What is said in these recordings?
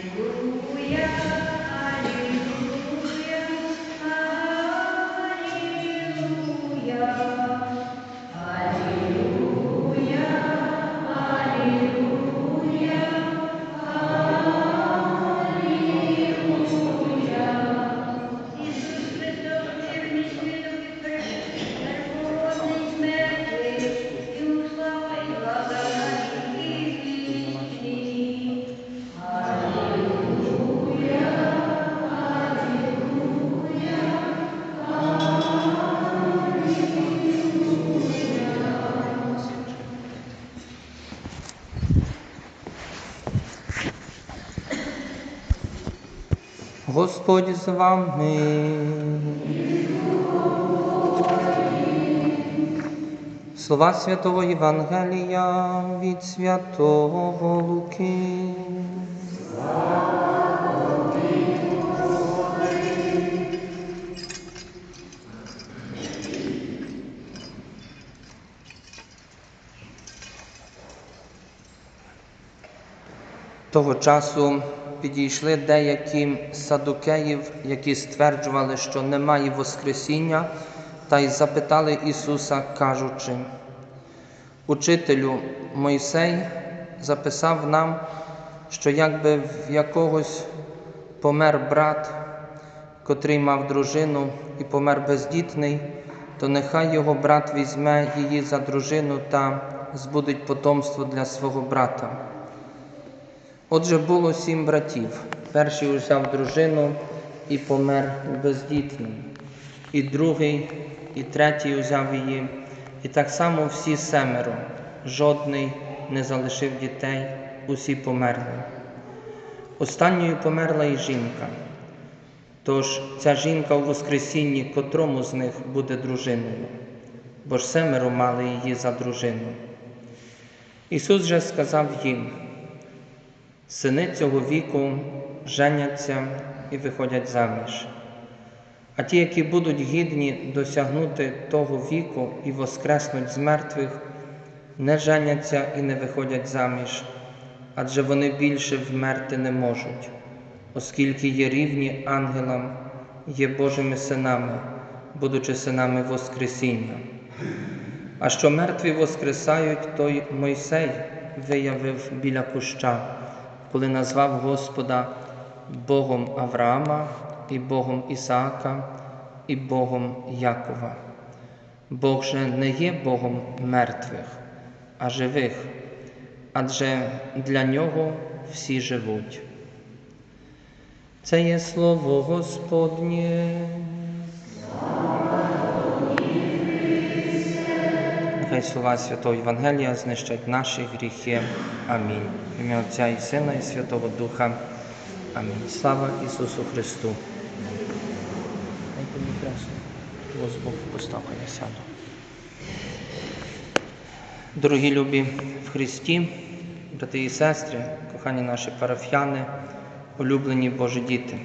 Алілуя, алілуя, Господь з вами. Слова Святого Євангелія від Святого Луки. Того часу підійшли деякі садукеїв, які стверджували, що немає Воскресіння, та й запитали Ісуса, кажучи, Учителю, Мойсей записав нам, що якби в якогось помер брат, котрий мав дружину і помер бездітний, то нехай його брат візьме її за дружину та збудить потомство для свого брата. Отже, було сім братів. Перший узяв дружину і помер бездітним, і другий, і третій узяв її, і так само всі семеро, жодний не залишив дітей, усі померли. Останньою померла і жінка. Тож ця жінка у Воскресінні котрому з них буде дружиною, бо ж семеро мали її за дружину. Ісус же сказав їм, Сини цього віку женяться і виходять заміж. А ті, які будуть гідні досягнути того віку і воскреснуть з мертвих, не женяться і не виходять заміж, адже вони більше вмерти не можуть, оскільки є рівні ангелам, є Божими синами, будучи синами Воскресіння. А що мертві воскресають, той Мойсей виявив біля куща коли назвав Господа Богом Авраама і Богом Ісаака і Богом Якова. Бог же не є Богом мертвих, а живих, адже для нього всі живуть. Це є слово Господнє. Нехай слова Святого Євангелія знищать наші гріхи. Амінь. В ім'я Отця і Сина, і Святого Духа. Амінь. Слава Ісусу Христу. Дорогі любі в Христі, брати і сестри, кохані наші парафіяни, улюблені Божі діти.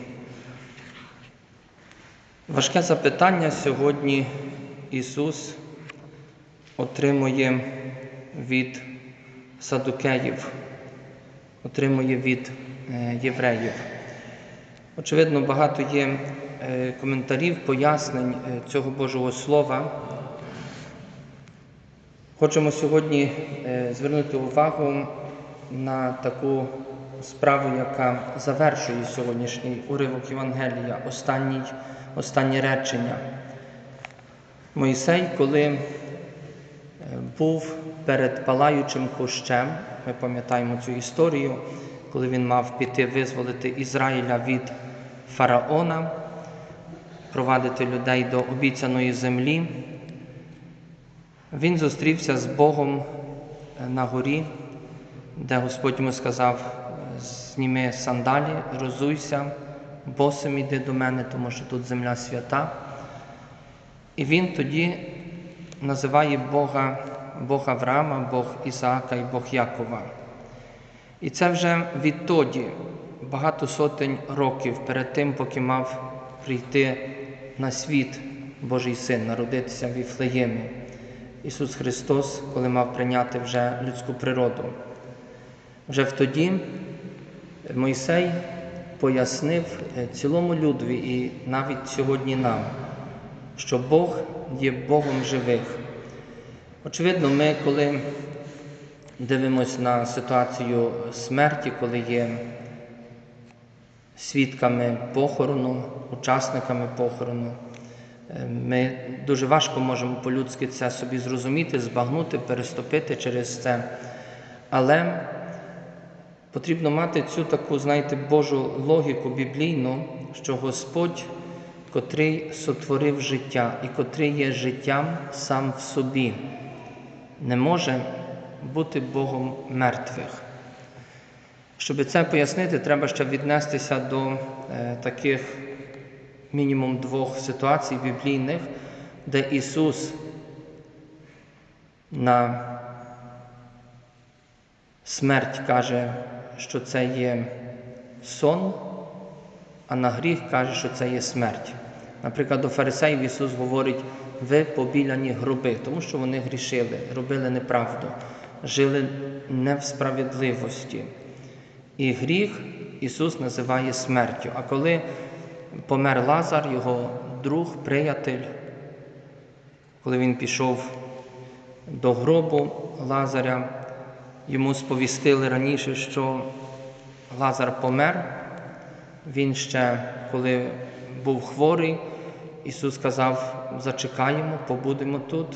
Важке запитання сьогодні Ісус отримує від садукеїв, отримує від е, євреїв. Очевидно, багато є е, коментарів, пояснень е, цього Божого Слова. Хочемо сьогодні звернути увагу на таку справу, яка завершує сьогоднішній уривок Євангелія, останній, останнє речення. Мойсей, коли був перед палаючим кущем. Ми пам'ятаємо цю історію, коли він мав піти визволити Ізраїля від фараона, провадити людей до обіцяної землі. Він зустрівся з Богом на горі, де Господь йому сказав: зніми сандалі, розуйся, босим іди до мене, тому що тут земля свята. І він тоді називає Бога Бог Авраама, Бог Ісаака і Бог Якова. І це вже відтоді, багато сотень років перед тим, поки мав прийти на світ Божий Син, народитися в Іфлеємі. Ісус Христос, коли мав прийняти вже людську природу. Вже втоді Мойсей пояснив е, цілому людові і навіть сьогодні нам, що Бог є Богом живих. Очевидно, ми, коли дивимося на ситуацію смерті, коли є свідками похорону, учасниками похорону, е, ми дуже важко можемо по-людськи це собі зрозуміти, збагнути, переступити через це. Але потрібно мати цю таку, знаєте, Божу логіку біблійну, що Господь, котрий сотворив життя і котрий є життям сам в собі, не може бути Богом мертвих. Щоб це пояснити, треба ще віднестися до е, таких мінімум двох ситуацій біблійних, де Ісус на смерть каже, що це є сон, а на гріх каже, що це є смерть. Наприклад, до фарисеїв Ісус говорить, ви побіляні гроби, тому що вони грішили, робили неправду, жили не в справедливості. І гріх Ісус називає смертю. А коли помер Лазар, його друг, приятель, коли він пішов до гробу Лазаря, йому сповістили раніше, що Лазар помер. Він ще, коли був хворий, Ісус сказав: зачекаємо, побудемо тут.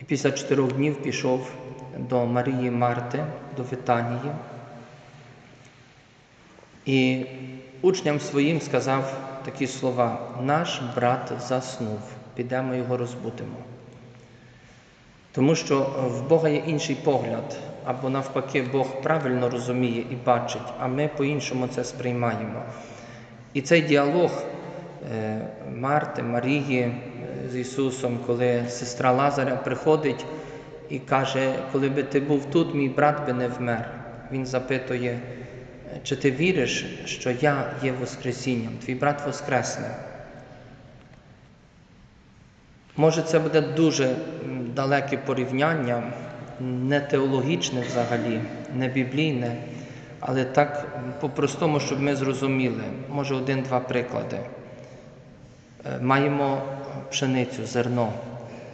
І після чотирьох днів пішов до Марії Марти, до Витанії. І учням своїм сказав такі слова: наш брат заснув, підемо його розбудимо. Тому що в Бога є інший погляд, або навпаки, Бог правильно розуміє і бачить, а ми по-іншому це сприймаємо. І цей діалог Марти, Марії е, з Ісусом, коли сестра Лазаря приходить і каже, коли би ти був тут, мій брат би не вмер. Він запитує, чи ти віриш, що я є Воскресінням, твій брат Воскресне. Може, це буде дуже далеке порівняння, не теологічне взагалі, не біблійне, але так по-простому, щоб ми зрозуміли. Може, один-два приклади. Е, Маємо пшеницю, зерно,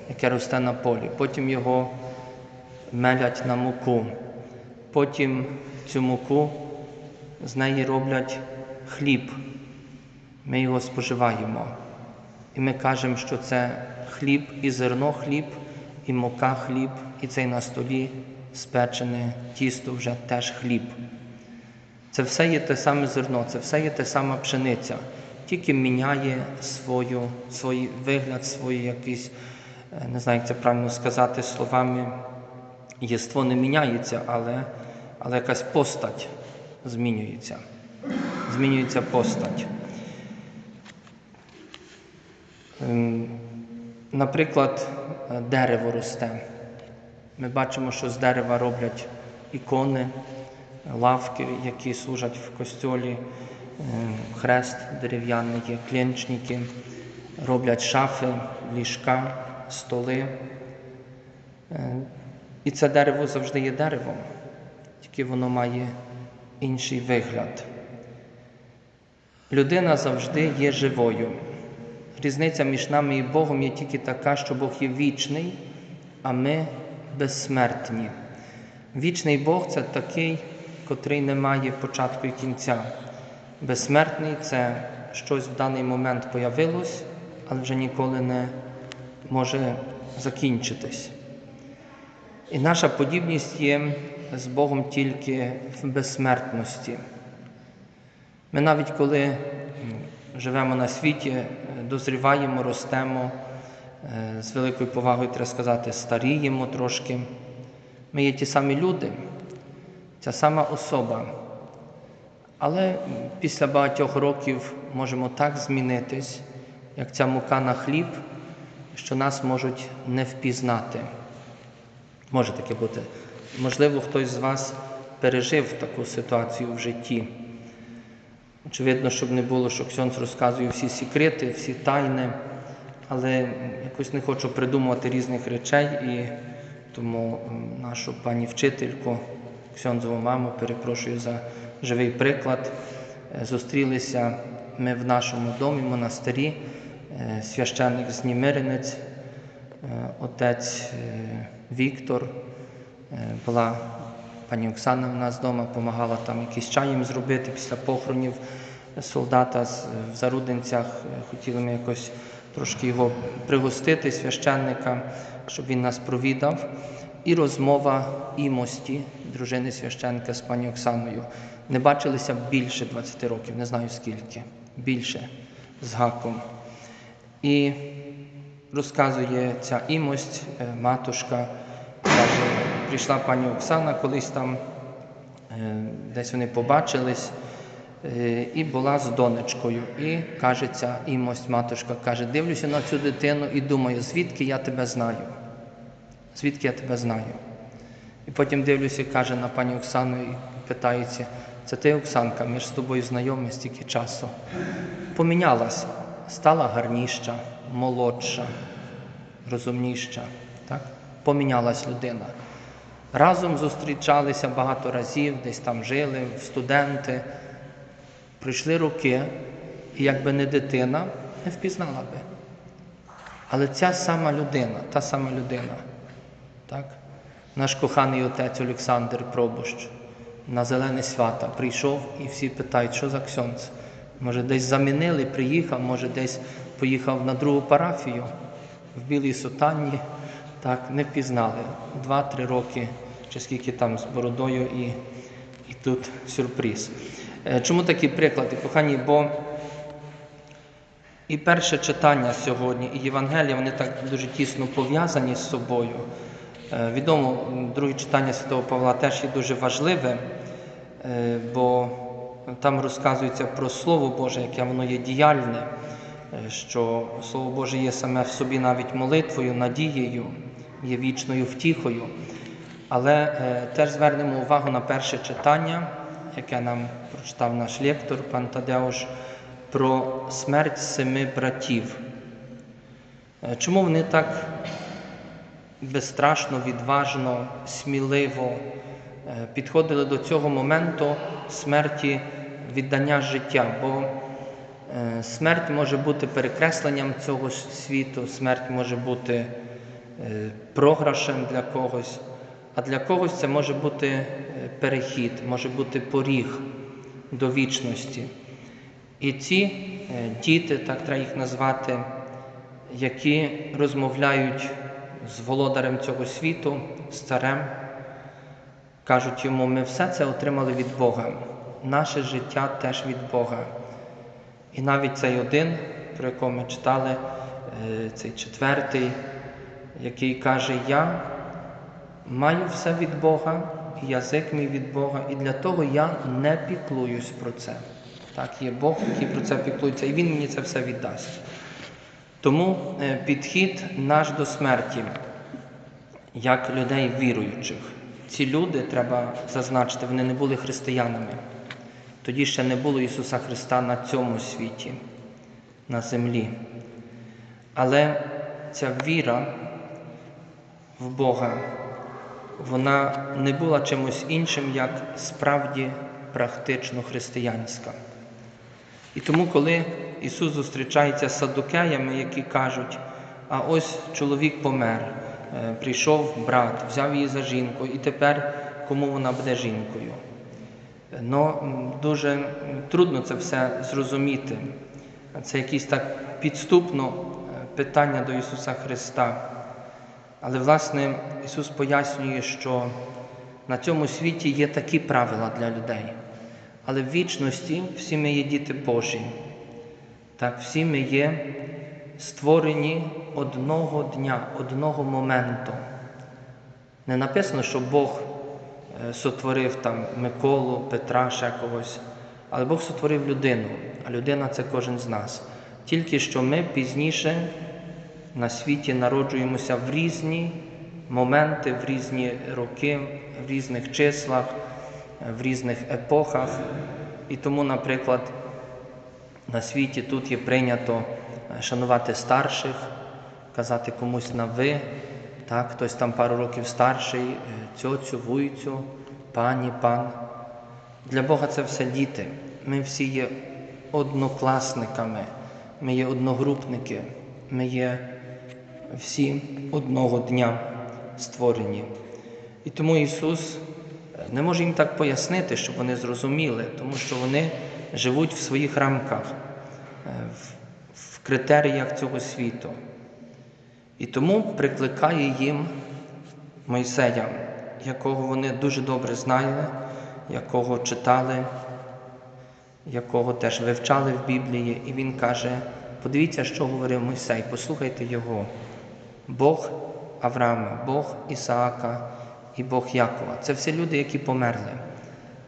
яке росте на полі, потім його мелять на муку, потім цю муку з неї роблять хліб. Ми його споживаємо. І ми кажемо, що це хліб і зерно хліб, і мука хліб, і цей на столі спечене тісто вже теж хліб. Це все є те саме зерно, це все є те сама пшениця, тільки міняє свою, свій вигляд, свої якісь, е, не знаю, як це правильно сказати словами, єство не міняється, але, але якась постать змінюється. Змінюється постать. Ем, Наприклад, е, дерево росте. Ми бачимо, що з дерева роблять ікони, лавки, які служать в костьолі, хрест дерев'яний, є клінчники, роблять шафи, ліжка, столи. Е, І це дерево завжди є деревом, тільки воно має інший вигляд. Людина завжди є живою. Різниця між нами і Богом є тільки така, що Бог є вічний, а ми безсмертні. Вічний Бог це такий, котрий не має початку і кінця. Безсмертний це щось в даний момент появилось, але вже ніколи не може закінчитись. І наша подібність є з Богом тільки в безсмертності. Ми навіть коли живемо на світі, дозріваємо, ростемо, е, з великою повагою треба сказати, старіємо трошки. Ми є ті самі люди, ця сама особа. Але після багатьох років можемо так змінитись, як ця мука на хліб, що нас можуть не впізнати. Може таке бути. Можливо, хтось з вас пережив таку ситуацію в житті. Очевидно, щоб не було, що Ксьонц розказує всі секрети, всі тайни, але якось не хочу придумувати різних речей і тому нашу пані вчительку, Ксьонзову маму, перепрошую за живий приклад. Е, Зустрілися ми в нашому домі, монастирі, е, священник Знімиринець, е, отець Віктор, була пані Оксана в нас вдома, допомагала там якийсь чай їм зробити після похоронів солдата в Зарудинцях. Хотіли ми якось трошки його пригостити, священника, щоб він нас провідав. І розмова імості дружини священника з пані Оксаною. Не бачилися більше 20 років, не знаю скільки, більше з гаком. І розказує ця імость, е, матушка, каже, прийшла пані Оксана, колись там е, десь вони побачились, е, і була з донечкою. І каже ця імость, матушка каже, дивлюся на цю дитину і думаю, звідки я тебе знаю? Звідки я тебе знаю? І потім дивлюся, каже на пані Оксану і питається, це ти, Оксанка, ми ж з тобою знайомі стільки часу. Помінялась, стала гарніша, молодша, розумніша. Так? Помінялась людина. Разом зустрічалися багато разів, десь там жили, студенти. Пройшли роки, і якби не дитина, не впізнала би. Але ця сама людина, та сама людина, так? наш коханий отець Олександр Пробощ на зелені свята прийшов і всі питають, що за ксьонц? Може, десь замінили, приїхав, може, десь поїхав на другу парафію в білій сутанні, так, не впізнали. Два-три роки, чи скільки там з бородою, і, і тут сюрприз. Е, Чому такі приклади, кохані? Бо і перше читання сьогодні, і Євангелія, вони так дуже тісно пов'язані з собою. Е, Відомо, друге читання Святого Павла теж є дуже важливе, бо там розказується про Слово Боже, яке воно є діяльне, е, що Слово Боже є саме в собі навіть молитвою, надією, є вічною втіхою. Але е, теж звернемо увагу на перше читання, яке нам прочитав наш лектор, пан Тадеуш, про смерть семи братів. Е, Чому вони так безстрашно, відважно, сміливо е, підходили до цього моменту смерті віддання життя? Бо е, смерть може бути перекресленням цього світу, смерть може бути е, програшем для когось, а для когось це може бути е, перехід, може бути поріг до вічності. І ці е, діти, так треба їх назвати, які розмовляють з володарем цього світу, з царем, кажуть йому, ми все це отримали від Бога, наше життя теж від Бога. І навіть цей один, про якого ми читали, е, цей четвертий, який каже, я маю все від Бога, і язик мій від Бога, і для того я не піклуюсь про це. Так, є Бог, який про це піклується, і Він мені це все віддасть. Тому е, підхід наш до смерті, як людей віруючих. Ці люди, треба зазначити, вони не були християнами. Тоді ще не було Ісуса Христа на цьому світі, на землі. Але ця віра в Бога, вона не була чимось іншим, як справді практично християнська. І тому, коли Ісус зустрічається з садукеями, які кажуть, а ось чоловік помер, прийшов брат, взяв її за жінку, і тепер кому вона буде жінкою? Ну, дуже трудно це все зрозуміти. Це якісь так підступно е, питання до Ісуса Христа. Але, власне, Ісус пояснює, що на цьому світі є такі правила для людей. Але в вічності всі ми є діти Божі. Так, всі ми є створені одного дня, одного моменту. Не написано, що Бог е, сотворив там Миколу, Петра, ще когось, але Бог сотворив людину, а людина це кожен з нас. Тільки що ми пізніше на світі народжуємося в різні моменти, в різні роки, в різних числах, в різних епохах. І тому, наприклад, на світі тут є прийнято е, шанувати старших, казати комусь на ви, так, хтось там пару років старший, е, цьоцю, вуйцю, пані, пан. Для Бога це все діти. Ми всі є однокласниками, ми є одногрупники, ми є всі одного дня створені. І тому Ісус е, не може їм так пояснити, щоб вони зрозуміли, тому що вони живуть в своїх рамках, е, в критеріях цього світу. І тому прикликає їм Мойсея, якого вони дуже добре знали, якого читали, якого теж вивчали в Біблії, і він каже: подивіться, що говорив Мойсей, послухайте його. Бог Авраама, Бог Ісаака і Бог Якова. Це всі люди, які померли.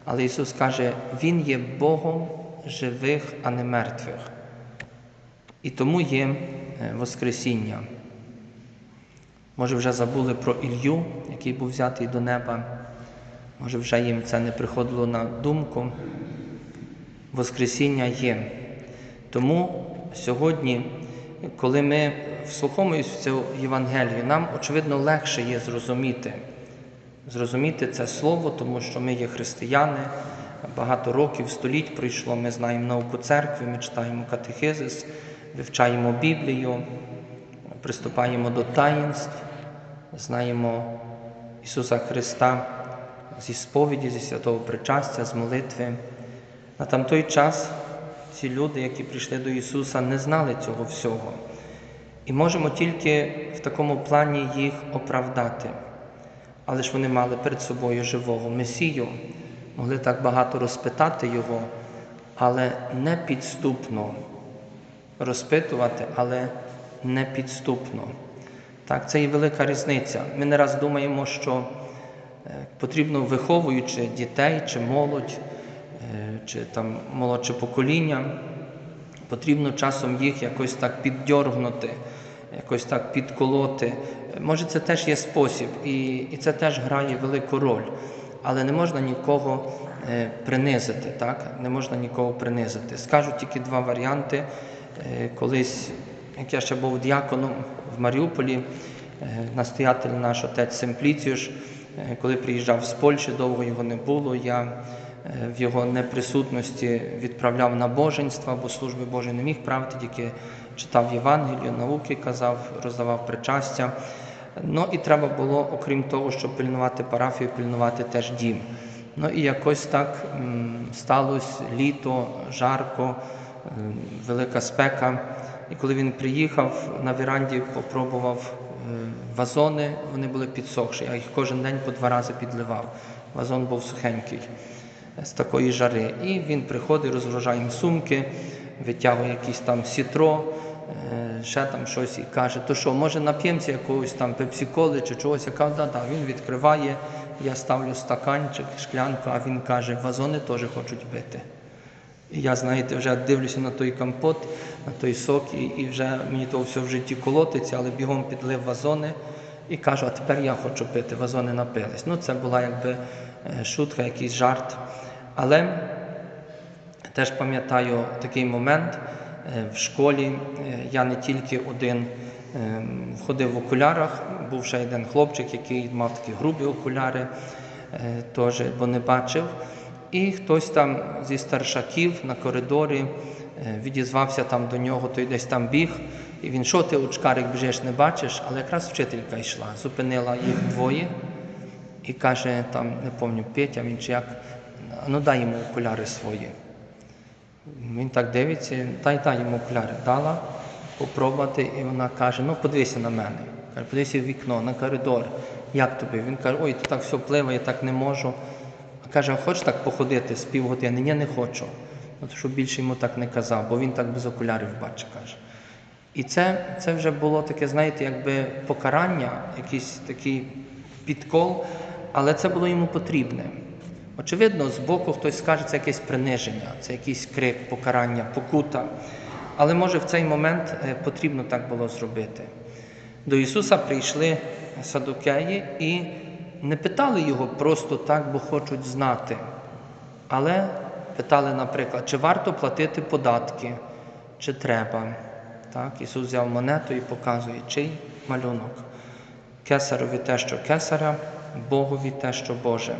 Але Ісус каже, Він є Богом живих, а не мертвих. І тому є е, Воскресіння. Може, вже забули про Ілью, який був взятий до неба. Може, вже їм це не приходило на думку. Воскресіння є. Тому сьогодні, коли ми вслуховуємося в цю Євангелію, нам, очевидно, легше є зрозуміти. Зрозуміти це слово, тому що ми є християни, багато років, століть пройшло, ми знаємо науку церкви, ми читаємо катехизис, вивчаємо Біблію, приступаємо до таїнств, знаємо Ісуса Христа зі сповіді, зі святого причастя, з молитви. На там той час ці люди, які прийшли до Ісуса, не знали цього всього. І можемо тільки в такому плані їх оправдати. Але ж вони мали перед собою живого Месію, могли так багато розпитати Його, але не підступно розпитувати, але не підступно. Так, це і велика різниця. Ми не раз думаємо, що е, потрібно, виховуючи дітей чи молодь, е, чи там молодше покоління, потрібно часом їх якось так піддьоргнути, якось так підколоти. Може, це теж є спосіб, і, і це теж грає велику роль. Але не можна нікого е, принизити, так? Не можна нікого принизити. Скажу тільки два варіанти. Колись, як я ще був діаконом в Маріуполі, е, настоятель наш отець Семпліціюш, е, коли приїжджав з Польщі, довго його не було. Я е, в його неприсутності відправляв набоженства, бо служби Божої не міг правити, тільки читав Євангелію, науки казав, роздавав причастя. Ну і треба було, окрім того, щоб пильнувати парафію, пильнувати теж дім. Ну і якось так сталося літо, жарко, велика спека. І коли він приїхав на віранді, попробував е, вазони, вони були підсохші, я їх кожен день по два рази підливав. Вазон був сухенький з такої жари. І він приходить, розгружає сумки, витягує якісь там сітро, е, ще там щось і каже, то що, може нап'ємося якогось там пепсиколи чи чогось. Я кажу, да, да. Він відкриває, я ставлю стаканчик, шклянку, а він каже, вазони теж хочуть пити. Я, знаєте, вже дивлюся на той компот, на той сок, і, і вже мені то все в житті колотиться, але бігом підлив вазони і кажу, а тепер я хочу пити, вазони напились. Ну, це була якби е, шутка, якийсь жарт. Але теж пам'ятаю такий момент е, в школі. е, Я не тільки один е, ходив в окулярах, був ще один хлопчик, який мав такі грубі окуляри, теж, бо не бачив. І хтось там зі старшаків на коридорі е, відізвався там до нього, той десь там біг. І він, що ти, очкарик, біжиш, не бачиш, але якраз вчителька йшла, зупинила їх двоє і каже, там, не пам'ятаю, Петя, він чи як, ну дай йому окуляри свої. Він так дивиться, дай дай йому окуляри. Дала попробувати, і вона каже, ну подивися на мене. Каже, подивися в вікно, на коридор. Як тобі? Він каже, ой, тут так все пливе, я так не можу. Каже, а хочеш так походити з півгодини? Ні, не хочу. От щоб більше йому так не казав, бо він так без окулярів бачить, каже. І це, це вже було таке, знаєте, якби покарання, якийсь такий підкол, але це було йому потрібне. Очевидно, з боку хтось скаже, це якесь приниження, це якийсь крик, покарання, покута. Але може в цей момент е, потрібно так було зробити. До Ісуса прийшли садукеї і не питали його просто так, бо хочуть знати. Але питали, наприклад, чи варто платити податки, чи треба. Так, Ісус взяв монету і показує, чий малюнок. Кесарові те, що кесаря, Богові те, що Боже.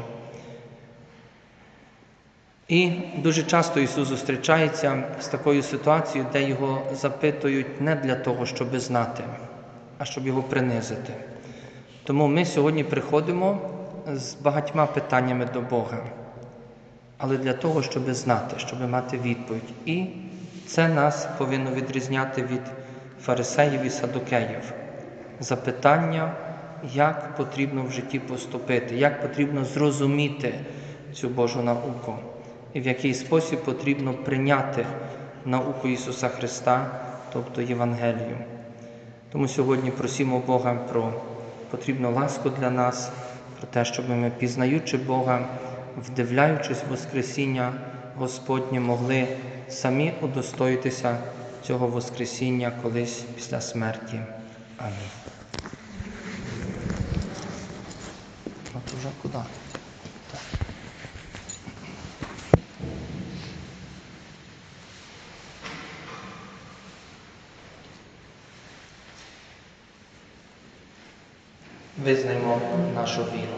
І дуже часто Ісус зустрічається з такою ситуацією, де його запитують не для того, щоб знати, а щоб його принизити. Тому ми сьогодні приходимо з багатьма питаннями до Бога, але для того, щоб знати, щоб мати відповідь. І це нас повинно відрізняти від фарисеїв і садукеїв. Запитання, як потрібно в житті поступити, як потрібно зрозуміти цю Божу науку і в який спосіб потрібно прийняти науку Ісуса Христа, тобто Євангелію. Тому сьогодні просимо Бога про потрібну ласку для нас, про те, щоб ми, пізнаючи Бога, вдивляючись Воскресіння Господнє, могли самі удостоїтися цього Воскресіння колись після смерті. Амінь. От уже куди? Визнаймо нашу віру.